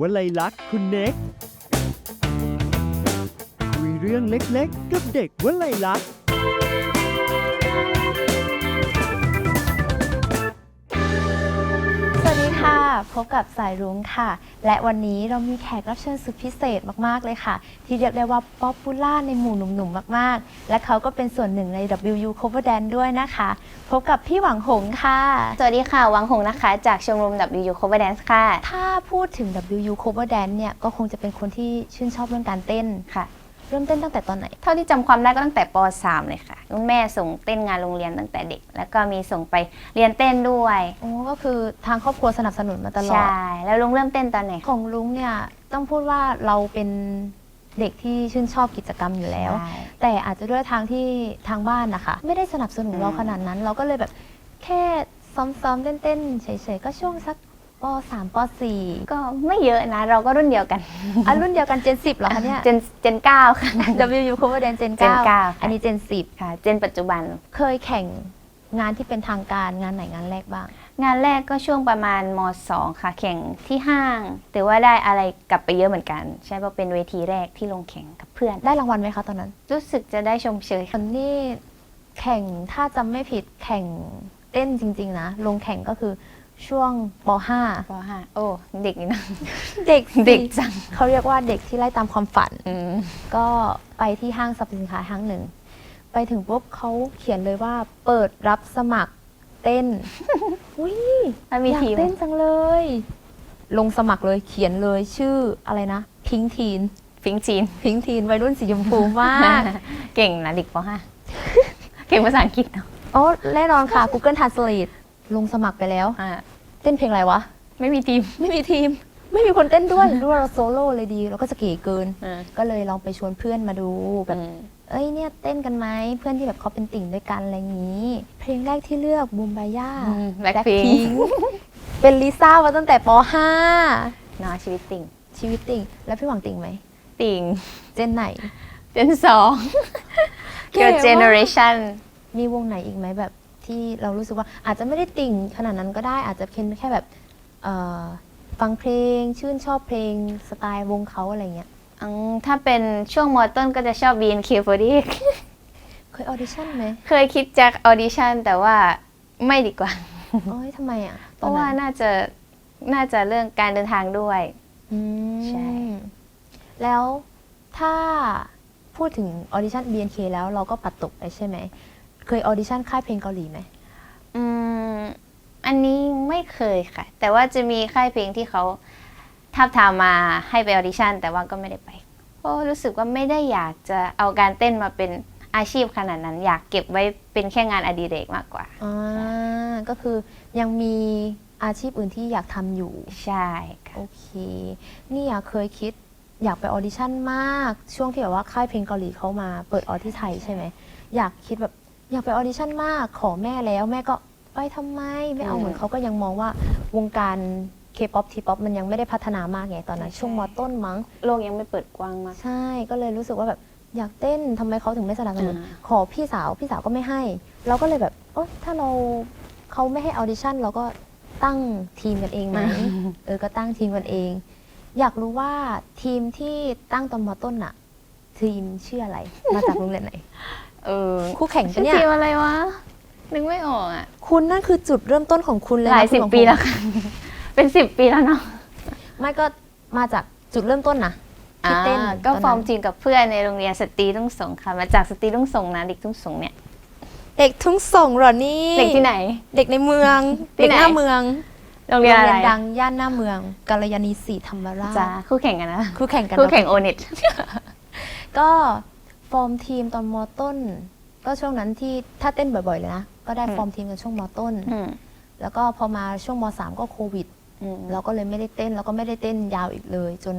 วลัยลักษณ์คุณเน็กคุยเรื่องเล็กๆ กับเด็กวลัยลักษณ์ วัสดีค่ะ พบกับสายรุ้งค่ะ และวันนี้เรามีแขกรับเชิญสุดพิเศษมาก ๆ เลยค่ะ ที่เรียกได้ว่าป๊อปปูล่าในหมู่หนุ่ม ๆ มาก ๆ และเขาก็เป็นส่วนหนึ่งใน WU Cover Dance ด้วยนะคะ พบกับพี่หวังหงค่ะ สวัสดีค่ะ วังหงนะคะ จากชมรม WU Cover Dance ค่ะ ถ้าพูดถึง WU Cover Dance เนี่ย ก็คงจะเป็นคนที่ชื่นชอบเรื่องการเต้นค่ะ เริ่มเต้นตั้งแต่ตอนไหน เท่าที่จำความได้ก็ตั้งแต่ป .3 เลยค่ะคุณแม่ส่งเต้นงานโรงเรียนตั้งแต่เด็ก แล้วก็มีส่งไปเรียนเต้นด้วยโอ้ก็คือทางครอบครัวสนับสนุนมาตลอด ใช่ แล้วลุงเริ่มเต้นตอนไหน ของลุงเนี่ยต้องพูดว่าเราเป็นเด็กที่ชื่นชอบกิจกรรมอยู่แล้วใช่แต่อาจจะด้วยทางที่ทางบ้านนะคะ ไม่ได้สนับสนุนอืมเราขนาดนั้น เราก็เลยแบบแค่ซ้อมๆเต้นๆเฉยๆก็ช่วงสัก ป .3 ป .4 ก็ไม่เยอะนะ เราก็รุ่นเดียวกัน อะรุ่นเดียวกันเจน10เหรอคะเนี่ย เจนเจนเก้าค่ะ WU Cover Dance เจน Gen เก้า9อันนี้เจนค่ะ เจนปัจจุบัน10เคยแข่งงานที่เป็นทางการงานไหนงานแรกบ้าง งานแรกก็ช่วงประมาณม2ค่ะ แข่งที่ห้าง แต่ว่าได้อะไรกลับไปเยอะเหมือนกัน ใช่เพราะเป็นเวทีแรกที่ลงแข่งกับเพื่อน ได้รางวัลไหมคะตอนนั้นรู้สึกจะได้ชมเชยตอนนี้แข่งถ้าจำไม่ผิดแข่งเต้นจริง ๆ นะ ลงแข่งก็คือ ช่วงป .5 ป .5 โอ้เด็กนี่นะเด็กเด็กจัง เขาเรียกว่าเด็กที่ไล่ตามความฝัน อืมก็ไปที่ห้างสรรพสินค้าห้างหนึ่ง ไปถึงปุ๊บเขาเขียนเลยว่าเปิดรับสมัครเต้น อุ้ยแล้วมีอยากทีมเต้นจังเลย ลงสมัครเลยเขียนเลยชื่ออะไรนะ พิงทีน ฟิงจีน พิงทีนวัยรุ่นสีชมพูมาก เก่งนะเด็กป .5 เก่งภาษาอังกฤษเนาะอ๋อแน่นอนค่ะ Google Translate ลงสมัครไปแล้ว อ่าเต้นเพลงอะไรวะ ไม่มีทีม ไม่มีทีม ไม่มีคนเต้นด้วยรู้ว่าเราโซโล่เลยดีเราก็จะเก๋เกิน อ่าก็เลยลองไปชวนเพื่อนมาดูแบบ อืม เอ้ยเนี่ยเต้นกันไหมเพื่อนที่แบบเขาเป็นติ่งด้วยกันอะไรอย่างนี้ เพลงแรกที่เลือกบูมบาย่าแบ็คพิงเป็นลิซ่ามาตั้งแต่ปเนาะชีวิตติ่ง .5 ชีวิตติ่ง แล้วพี่หวังติ่งไหม ติ่ง เจนไหน เจนสองเก๋เกิดมากเจเนอเรชันมีวงไหนอีกไหมแบบ ที่เรารู้สึกว่าอาจจะไม่ได้ติ่งขนาดนั้นก็ได้อาจจะเป็นแค่แบบเอ่อฟังเพลงชื่นชอบเพลงสไตล์วงเขาอะไรเงี้ยถ้าเป็นช่วงมอต้นก็จะชอบ BNK48 เคยออดิชั่นไหมเคยคิดจะออดิชั่นแต่ว่าไม่ดีกว่า โอ้ยทำไมอะเพราะว่าน่าจะน่าจะเรื่องการเดินทางด้วย อืมใช่ แล้วถ้าพูดถึงออดิชั่น BNK แล้วเราก็ปัดตกไปใช่ไหม เคยออดิชั่นค่ายเพลงเกาหลีไหมอืมอันนี้ไม่เคยค่ะ แต่ว่าจะมีค่ายเพลงที่เขาทับทามมาให้ไปออดิชั่น แต่ว่าก็ไม่ได้ไปเพราะรู้สึกว่าไม่ได้อยากจะเอาการเต้นมาเป็นอาชีพขนาดนั้น อยากเก็บไว้เป็นแค่งานอดิเรกมากกว่า อ่าก็คือยังมีอาชีพอื่นที่อยากทำอยู่ ใช่ค่ะ โอเค นี่อยากเคยคิดอยากไปออดิชั่นมาก ช่วงที่แบบว่าค่ายเพลงเกาหลีเขามาเปิดออที่ไทยใช่ไหม อยากคิดแบบ อยากไปออดิชั่นมากขอแม่แล้วแม่ก็ไปทำไมไม่เอาอืมเหมือนเขาก็ยังมองว่าวงการเคป๊อปทีป๊อปมันยังไม่ได้พัฒนามากไงตอนนั้นใช่ช่วงมต้นมั้ง โลกยังไม่เปิดกว้างมาก ใช่ก็เลยรู้สึกว่าแบบอยากเต้นทำไมเขาถึงไม่สนับสนุนอ่า ขอพี่สาวพี่สาวก็ไม่ให้ เราก็เลยแบบเออถ้าเราเขาไม่ให้ออดิชั่นเราก็ตั้งทีมกันเองไหมเออก็ตั้งทีมกันเอง อยากรู้ว่าทีมที่ตั้งตอนมต้นอะทีมชื่ออะไร มาจากโรงเรียนไหน เออคู่แข่งชื่ปะอเนี่ยทีมอะไรวะ นึกไม่ออกอะ คุณนั่นคือจุดเริ่มต้นของคุณเลยหนะลายสิบคุณปีหแล้วงค่ะ เป็นสิบปีแล้วเนาะไม่ก็มาจากจุดเริ่มต้นนะที่เต้นอ่าก็ตนนั้นฟอร์มทีมกับเพื่อนในโรงเรียนสตรีทุ่งสงค่ะ มาจากสตรีทุ่งสงนะเด็กทุ่งสงเนี่ยเด็กทุ่งส่งเหรอนี่เด็กที่ไหน เด็กในเมืองที่เด็กไหน หน้าเมืองโรงเรียนอะไรดังย่านหน้าเมืองกาลยานีศรีธรรมราชจ้าคู่แข่งกันนะคู่แข่งกันคู่แข่งโอเน็ตก็ ฟอร์มทีมตอนมต้น ก็ช่วงนั้นที่ถ้าเต้นบ่อยๆเลยนะ ก็ได้อืมฟอร์มทีมกันช่วงมต้น อืมแล้วก็พอมาช่วงมสามก็โควิด อืมเราก็เลยไม่ได้เต้นแล้วก็ไม่ได้เต้นยาวอีกเลย จน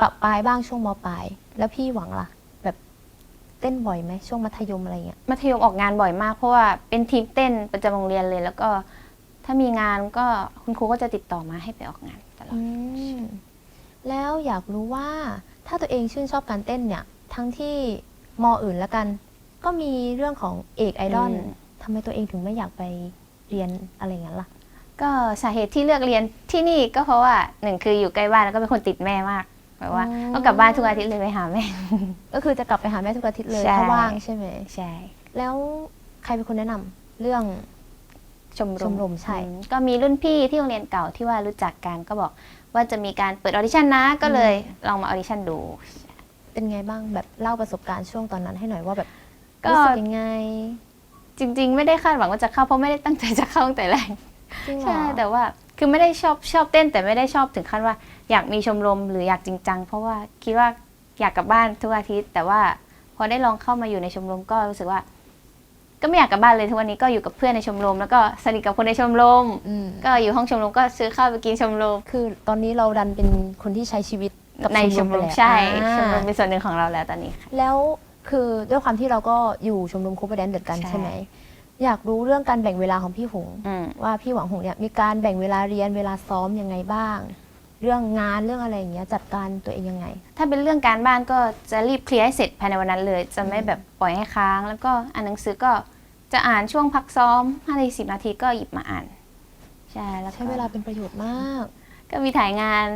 ปรับปลายบ้างช่วงมปลาย แล้วพี่หวังล่ะ แบบเต้นบ่อยไหมช่วงมัธยมอะไรเงี้ยมัธยมออกงานบ่อยมาก เพราะว่าเป็นทีมเต้นประจำโรงเรียนเลย แล้วก็ถ้ามีงานก็คุณครูก็จะติดต่อมาให้ไปออกงานตลอดอืมแล้วอยากรู้ว่าถ้าตัวเองชื่นชอบการเต้นเนี่ย ทั้งที่มอื่นแล้วกัน ก็มีเรื่องของเอกไอดอลอืม ทำไมตัวเองถึงไม่อยากไปเรียนอะไรอย่างนั้นล่ะ ก็สาเหตุที่เลือกเรียนที่นี่ก็เพราะว่าหนึ่งคืออยู่ใกล้บ้านแล้วก็เป็นคนติดแม่มากแบบว่าอ๋อต้องกลับบ้านทุกอาทิตย์เลยไปหาแม่ ก็คือจะกลับไปหาแม่ทุกอาทิตย์เลยใช่ ถ้าว่างใช่ไหมใช่ แล้วใครเป็นคนแนะนำเรื่อง ชมรชมมรมใช่ อืมก็มีรุ่นพี่ที่โรงเรียนเก่าที่ว่ารู้จักกันก็บอกว่าจะมีการเปิดออดิชั่นนะก็เลยลองมาออดิชั่นดู เป็นไงบ้างแบบเล่าประสบการณ์ช่วงตอนนั้นให้หน่อยว่าแบบก็ รู้สึกยังไงจริง ๆ ไม่ได้คาดหวังว่าจะเข้าเพราะไม่ได้ตั้งใจจะเข้าตั้งแต่แรก จริงเหรอ ใช่แต่ว่าคือไม่ได้ชอบชอบเต้นแต่ไม่ได้ชอบถึงขั้นว่า อยากมีชมรมหรืออยากจริงจังเพราะว่าคิดว่าอยากกลับบ้านทุกอาทิตย์ แต่ว่าพอได้ลองเข้ามาอยู่ในชมรมก็รู้สึกว่า ก็ไม่อยากกลับบ้านเลยทุกวันนี้ก็อยู่กับเพื่อนในชมรม แล้วก็สนิทกับคนในชมรม อืม ก็อยู่ห้องชมรมก็ซื้อข้าวไปกินชมรม คือตอนนี้เราดันเป็นคนที่ใช้ชีวิต กับในชมรมไปแล้วใช่อ่า ชมรมเป็นส่วนหนึ่งของเราแล้วตอนนี้ค่ะ แล้วคือด้วยความที่เราก็อยู่ชมรมคูเปอร์แดนเดือดกันใช่ ใช่ไหม อยากรู้เรื่องการแบ่งเวลาของพี่หง อืม ว่าพี่หวังหงเนี่ยมีการแบ่งเวลาเรียนเวลาซ้อมยังไงบ้าง เรื่องงานเรื่องอะไรอย่างเงี้ยจัดการตัวเองยังไง ถ้าเป็นเรื่องการบ้านก็จะรีบเคลียร์ให้เสร็จภายในวันนั้นเลย จะไม่แบบปล่อยให้ค้าง แล้วก็อ่านหนังสือก็จะอ่านช่วงพักซ้อม5นาที10 นาทีก็หยิบมาอ่าน ใช่แล้วก็ใช้เวลาเป็นประโยชน์มาก ก็มีถ่ายงาน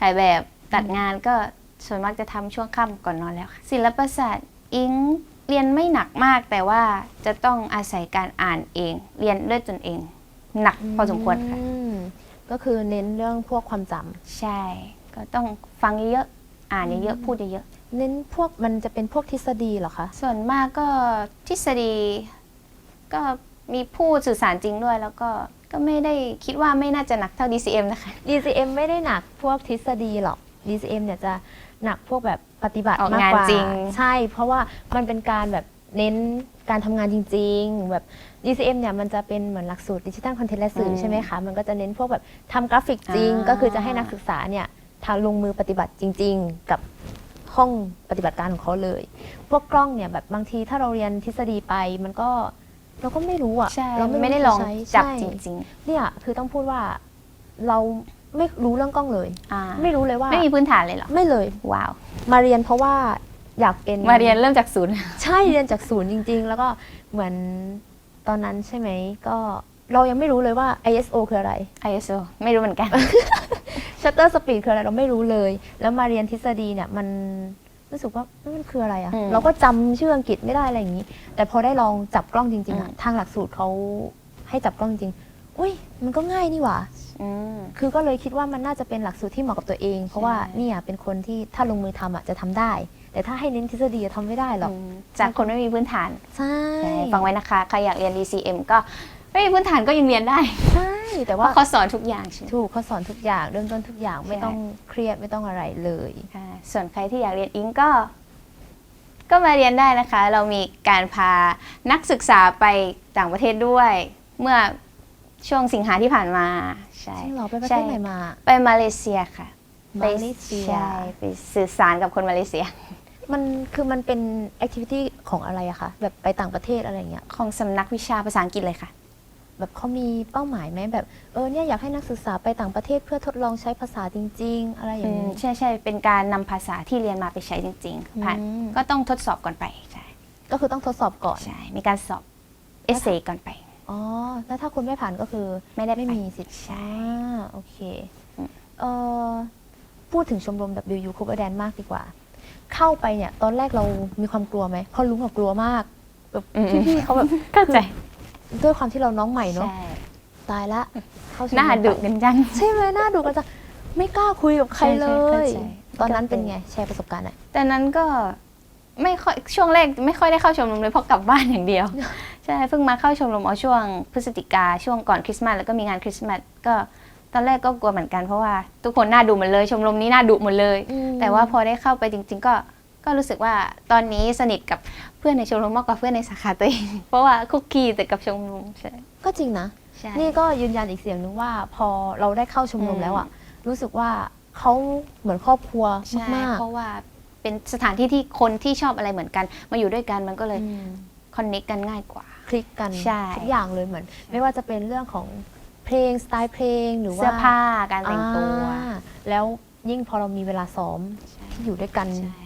ถ่ายแบบ ตัดงานก็ส่วนมากจะทำช่วงค่ำก่อนนอนแล้วค่ะศิลปศาสตร์อิงเรียนไม่หนักมากแต่ว่าจะต้องอาศัยการอ่านเอง เรียนด้วยตนเอง หนักพอสมควรค่ะ อืมก็คือเน้นเรื่องพวกความจำใช่ ก็ต้องฟังเยอะๆอ่านเยอะๆพูดเยอะเน้นพวกมันจะเป็นพวกทฤษฎีเหรอคะ ๆส่วนมากก็ทฤษฎี ก็มีพูดสื่อสารจริงด้วย แล้วก็ก็ไม่ได้คิดว่าไม่น่าจะหนักเท่า DCM นะคะ DCM ไม่ได้หนักพวกทฤษฎีหรอก DCM เนี่ยจะหนักพวกแบบปฏิบัติออกมากงานกว่าจริง ใช่ เพราะว่ามันเป็นการแบบเน้นการทำงานจริง ๆ แบบ DCM เนี่ยมันจะเป็นเหมือนหลักสูตรดิจิทัลคอนเทนต์และสื่ออมใช่ไหมคะ มันก็จะเน้นพวกแบบทำกราฟิกจริงอ่าก็คือจะให้นักศึกษาเนี่ยทาลงมือปฏิบัติจริง ๆ กับห้องปฏิบัติการของเขาเลย พวกกล้องเนี่ยแบบบางทีถ้าเราเรียนทฤษฎีไปมันก็เราก็ไม่รู้อะใช่เราไม่ได้รู้ลองจะใช้จับใช่ จริง เนี่ยคือต้องพูดว่าเรา ไม่รู้เรื่องกล้องเลยๆอ่าไม่รู้เลยว่าไม่มีพื้นฐานเลยเหรอ ไม่เลย ว้าว มาเรียนเพราะว่าอยากเป็นมาเรียนเริ่มจากศูนย์ ใช่เรียนจากศูนย์จริง ๆ แล้วก็เหมือนตอนนั้นใช่ไหมก็เรายังไม่รู้เลยว่า ISO คืออะไร ISO ไม่รู้เหมือนกัน Shutter Speed คืออะไรเราไม่รู้เลย แล้วมาเรียนทฤษฎีเนี่ยมันรู้สึกว่ามันคืออะไรอะอืมเราก็จำชื่ออังกฤษไม่ได้อะไรอย่างนี้ แต่พอได้ลองจับกล้องจริงๆอะอืม ทางหลักสูตรเขาให้จับกล้องจริงๆอุ้ยมันก็ง่ายนี่หว่า อืม คือก็เลยคิดว่ามันน่าจะเป็นหลักสูตรที่เหมาะกับตัวเอง เพราะว่าใช่เนี่ยเป็นคนที่ถ้าลงมือทำอะจะทำได้ แต่ถ้าให้เน้นทฤษฎีอะทำไม่ได้หรอกอืมจากคนไม่มีพื้นฐานใช่ใช่ฟังไว้นะคะ ใครอยากเรียน DCM ก็ไม่มีพื้นฐานก็ยังเรียนได้ ใช่แต่เพว่าราะเขาสอนทุกอย่างใช่ไหม ถูกเขาสอนทุกอย่างเริ่มต้นทุกอย่างไม่ใช่ ต้องเครียดไม่ต้องอะไรเลย ค่ะส่วนใครที่อยากเรียนอิงก็ ก็มาเรียนได้นะคะ เรามีการพานักศึกษาไปต่างประเทศด้วย เมื่อ ช่วงสิงหาที่ผ่านมาใช่จริงเหรอไปประใช่เทศไหนมา ไปมาเลเซียค่ะมาเลเซียใช่ไปสื่อสารกับคนมาเลเซีย มันคือมันเป็นแอคทิวิตี้ของอะไรอะคะแบบไปต่างประเทศอะไรอย่างเงี้ยของสำนักวิชาภาษาอังกฤษเลยค่ะ แบบเขามีเป้าหมายไหมแบบเออเนี่ยอยากให้นักศึกษาไปต่างประเทศเพื่อทดลองใช้ภาษาจริง ๆ อะไรอย่างนี้ใช่ใช่เป็นการนำภาษาที่เรียนมาไปใช้จริงๆผ่านอืมก็ต้องทดสอบก่อนไปใช่ก็คือต้องทดสอบก่อนใช่มีการสอบเอเซก่อนไป อ๋อ แล้วถ้าคุณไม่ผ่านก็คือไม่ได้ไม่ไปมีสิทธิ์ใช่อ่าโอเคอืมเอ่อ พูดถึงชมรม WU Cover Dance มากดีกว่า เข้าไปเนี่ย ตอนแรกเรามีความกลัวไหมเพราะลุงอะกลัวมากแบบอืม พี่ๆเขาแบบเข้าใจด้วยความที่เราน้องใหม่เนาะใช่ตายละเข้าชมรมหน้าดุไปกันจัง ใช่ไหมหน้าดุกันจังไม่กล้าคุยกับใครใช่เลใช่เข้ายใจ ตอนนั้นก็เป็นเป็นไงแชร์ประสบการณ์หน่อย แต่นั้นก็ไม่ค่อยช่วงแรกไม่ค่อยได้เข้าชมรมเลยเพราะกลับบ้านอย่างเดียว ใช่เพิ่งมาเข้าชมรมเอาช่วงพฤศจิกาช่วงก่อนคริสต์มาสแล้วก็มีงานคริสต์มาสก็ตอนแรกก็กลัวเหมือนกันเพราะว่าทุกคนหน้าดุหมดเลย ชมรมนี้หน้าดุหมดเลยอืมแต่ว่าพอได้เข้าไปจริง ๆ ก็ก็รู้สึกว่าตอนนี้สนิทกับเพื่อนในชมรมมากกว่าเพื่อนในสาขาตัวเอง เพราะว่าคุกคีแต่กับชมรมใช่ก็จริงนะใช่นี่ก็ยืนยันอีกเสียงนึงว่า พอเราได้เข้าชมรมอืมแล้วอะรู้สึกว่าเขาเหมือนครอบครัวใช่มากเพราะว่าเป็นสถานที่ที่คนที่ชอบอะไรเหมือนกัน มาอยู่ด้วยกันมันก็ๆเลยอืม คอนเนคกันง่ายกว่า คลิกกันใช่ ทุกอย่างเลยเหมือน ไม่ว่าจะเป็นเรื่องของเพลงสไตล์เพลงหรือว่าเสื้อผ้าการแต่งตัวอ่าแล้วยิ่งพอเรามีเวลาซ้อมที่อยู่ด้วยกัน ใช่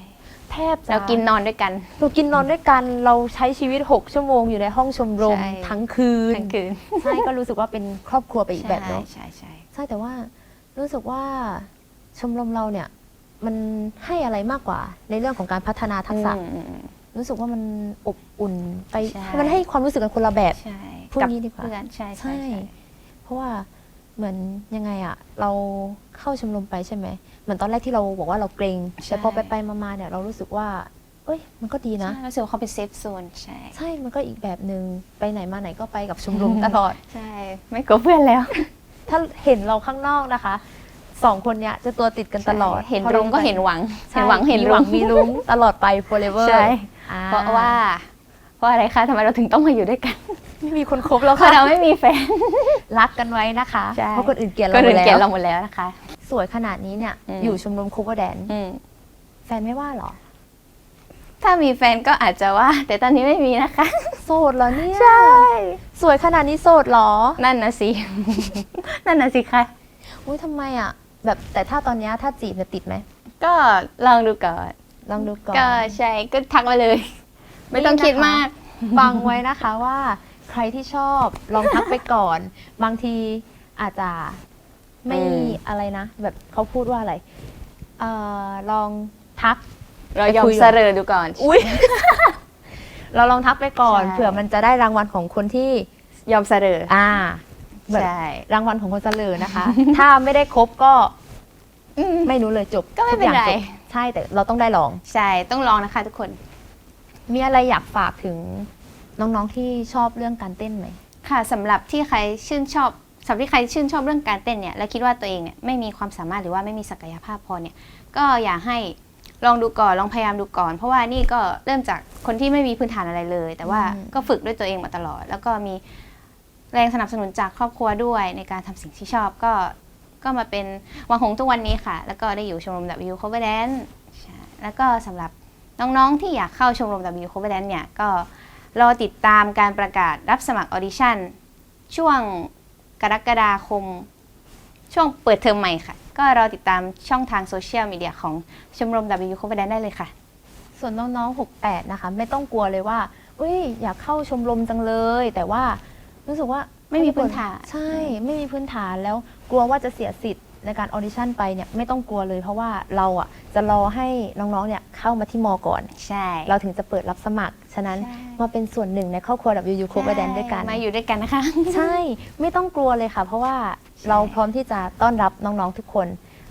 แทบจะ เรากินนอนด้วยกัน เรากินนอนด้วยกันเราใช้ชีวิต 6 ชั่วโมงอยู่ในห้องชมรมใช่ ทั้งคืนทั้งคืนใช่ก็รู้สึกว่าเป็นครอบครัวไปอีกแบบเนาะใช่ใช่ ใช่แต่ว่ารู้สึกว่าชมรมเราเนี่ย มันให้อะไรมากกว่าในเรื่องของการพัฒนาทักษะ อืมอืมอืม รู้สึกว่ามันอบอุ่นไปใช่ มันให้ความรู้สึกกันคนละแบบ ใช่พูดงี้ดีกว่าเพื่อนใช่ใช่ใช่ใช่ เพราะว่าเหมือนยังไงอะเราเข้าชมรมไปใช่ไหมเหมือนตอนแรกที่เราบอกว่าเราเกรงแต่พอไปไปๆมาๆเนี่ยเรารู้สึกว่า เอ้ย มันก็ดีนะ ใช่รู้สึกว่าเขาเป็นเซฟโซนใช่ใช่มันก็อีกแบบหนึ่งไปไหนมาไหนก็ไปกับชมรมตลอด ใช่ ไม่กลัวเพื่อนแล้วถ้าเห็นเราข้างนอกนะคะสองคนเนี้ยจะตัวติดกันตลอดเห็นพารุ้งก็เห็นหวังใช่เห็นหวังเห็นมีรุ้งมีรุ้งตลอดไป forever ใช่ อ่เพราะว่า เพราะอะไรคะทำไมเราถึงต้องมาอยู่ด้วยกัน ไม่มีคนคบแล้วเพราะค่ะเราไม่มีแฟน รักกันไว้นะคะ ใช่ เพราะคนอื่นเกลียดเราก็หมเรียดนเกลียดแล้เราวหมดแล้วนะคะ สวยขนาดนี้เนี่ย อืม อยู่ชมรมคูเวอร์แดนอืมแฟนไม่ว่าเหรอ ถ้ามีแฟนก็อาจจะว่า แต่ตอนนี้ไม่มีนะคะ โสดเหรอเนี่ยสวยขนาดนี้โสดเหรอนั่นนะสิ นั่นนะสิคะ อุ้ยทำไมอะ แบบแต่ถ้าตอนเนี้ยถ้าจีบจะติดไหม ก็ลองดูก่อน ลองดูก่อน ก็ใช่ก็ทักมาเลย ไม่ต้องคิดมาก ฟังไว้นะคะว่าใครที่ชอบลองทักไปก่อน บางทีอาจจะไม่อืม อะไรนะ แบบเขาพูดว่าอะไรเอ่อลองทัก เรายอมไปคุยเสรอดูก่อนอุ้ยเราลองทักไปก่อน ใช่ เผื่อมันจะได้รางวัลของคนที่ ยอมเสรออ่าแบบใช่ รางวัลของคนเสลอนะคะ ถ้าไม่ได้ครบก็ อืม ไม่รู้เลยจบก็ไม่เป็นไรทุอย่างจบ ใช่แต่เราต้องได้ลอง ใช่ต้องลองนะคะ ทุกคน มีอะไรอยากฝากถึงน้องๆที่ชอบเรื่องการเต้นไหมค่ะสำหรับที่ใครชื่นชอบสำหรับที่ใครชื่นชอบเรื่องการเต้นเนี่ยและคิดว่าตัวเองเนี่ยไม่มีความสามารถหรือว่าไม่มีศักยภาพพอเนี่ยก็อยากให้ลองดูก่อนลองพยายามดูก่อน เพราะว่านี่ก็เริ่มจากคนที่ไม่มีพื้นฐานอะไรเลย แต่ว่าอืม ก็ฝึกด้วยตัวเองมาตลอด แล้วก็มีแรงสนับสนุนจากครอบครัวด้วยในการทำสิ่งที่ชอบ ก็ ก็มาเป็นวังหงส์ทุกวันนี้ค่ะ แล้วก็ได้อยู่ชมรม W Cover Dance ใช่แล้วก็สำหรับน้องๆที่อยากเข้าชมรม W Cover Dance เนี่ยก็รอติดตามการประกาศรับสมัครออดิชั่นช่วงกรกฎาคม ช่วงเปิดเทอมใหม่ค่ะ ก็รอติดตามช่องทางโซเชียลมีเดียของชมรม W Cover Dance ได้เลยค่ะ ส่วนน้องๆ 68 นะคะ ไม่ต้องกลัวเลยว่า อุ้ยอยากเข้าชมรมจังเลย แต่ว่ารู้สึกว่า ไม่มีพื้นฐาน ใช่ไม่มีพื้นฐานแล้วกลัวว่าจะเสียสิทธิ์ในการออดิชั่นไปเนี่ยไม่ต้องกลัวเลย เพราะว่าเราอะจะรอให้น้องๆเนี่ยเข้ามาที่มก่อน ใช่ เราถึงจะเปิดรับสมัคร ฉะนั้นใช่ มาเป็นส่วนหนึ่งในครอบครัว WU Cover Dance ด้วยกัน มาอยู่ด้วยกันนะคะ ใช่ไม่ต้องกลัวเลยค่ะ เพราะว่าใช่เราพร้อมที่จะต้อนรับน้องๆทุกคน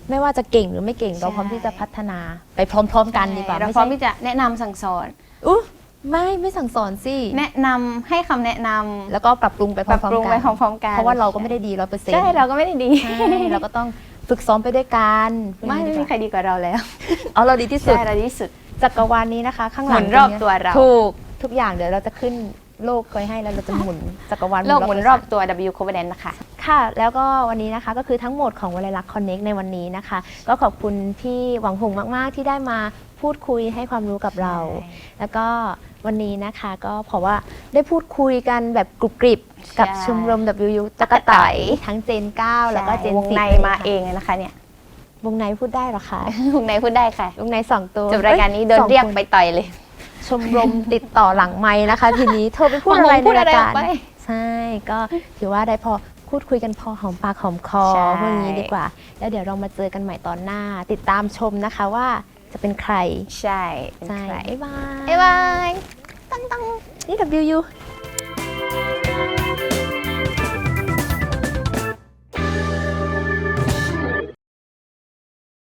ไม่ว่าจะเก่งหรือไม่เก่งใช่เราพร้อมที่จะพัฒนาไปพร้อมๆกันดีกว่าเราไม่พร้อมใช่ที่จะแนะนำสั่งสอน อุ๊ย ไม่ไม่สั่งสอนสิแนะนำให้คำแนะนำแล้วก็ปรับปรุงไปพปร้รัอบมปรุงๆไปกันพร้อมๆกันเพราะว่าเราก็ไม่ได้ดีร้อยเปอร์เซ็นต์ใช่เราก็ไม่ได้ดีใช่เราก็ต้องฝึกซ้อมไปด้วยกันไม่ไม่มีใครดีกว่าเราแล้วเอาเราดีที่สุด ใช่เราดีที่สุด จักรวาลนี้นะคะ ข้างหลังหมุนรอบตงนี้ยตัวเรา ถูกทุกอย่างเดี๋ยวเราจะขึ้นโลกไว้ให้แล้วเราจะหมุนจักรวาลโลกหมุนรอบกตัว W Cover Dance นะคะ ค่ะ แล้วก็วันนี้นะคะก็คือทั้งหมดของวลัยลักษณ์คอนเน็กในวันนี้นะคะ ก็ขอบคุณพี่หวังหงมาก ๆ ที่ได้มาพูดคุยให้ความรู้กับเรา แล้วก็ วันนี้นะคะก็เพราะว่าได้พูดคุยกันแบบกรุบกริบกับใช่ ชมรม WU จักรไตทั้งเจน 9 แล้วก็เจนวง10ในลยมาค่ะเองเลยนะคะเนี่ยวงในพูดได้เหรอคะ วงในพูดได้ค่ะวงในสองตัวจบรายการนี้โดนอ้สองเรียกคนไปต่อยเลยชมรมติดต่อหลังไม้นะคะ ทีนี้เธอไปพูดอะไรหวังหงพูดในอะไรรายอการอกไป ใช่ก็ถือว่าได้พอพูดคุยกันพอหอมปากหอมคอใช่ พวกนี้ดีกว่า แล้วเดี๋ยวเรามาเจอกันใหม่ตอนหน้า ติดตามชมนะคะว่า จะเป็นใคร ใช่เป็นใช่ใครบ๊ายบาย บ๊ายบายนี่ WU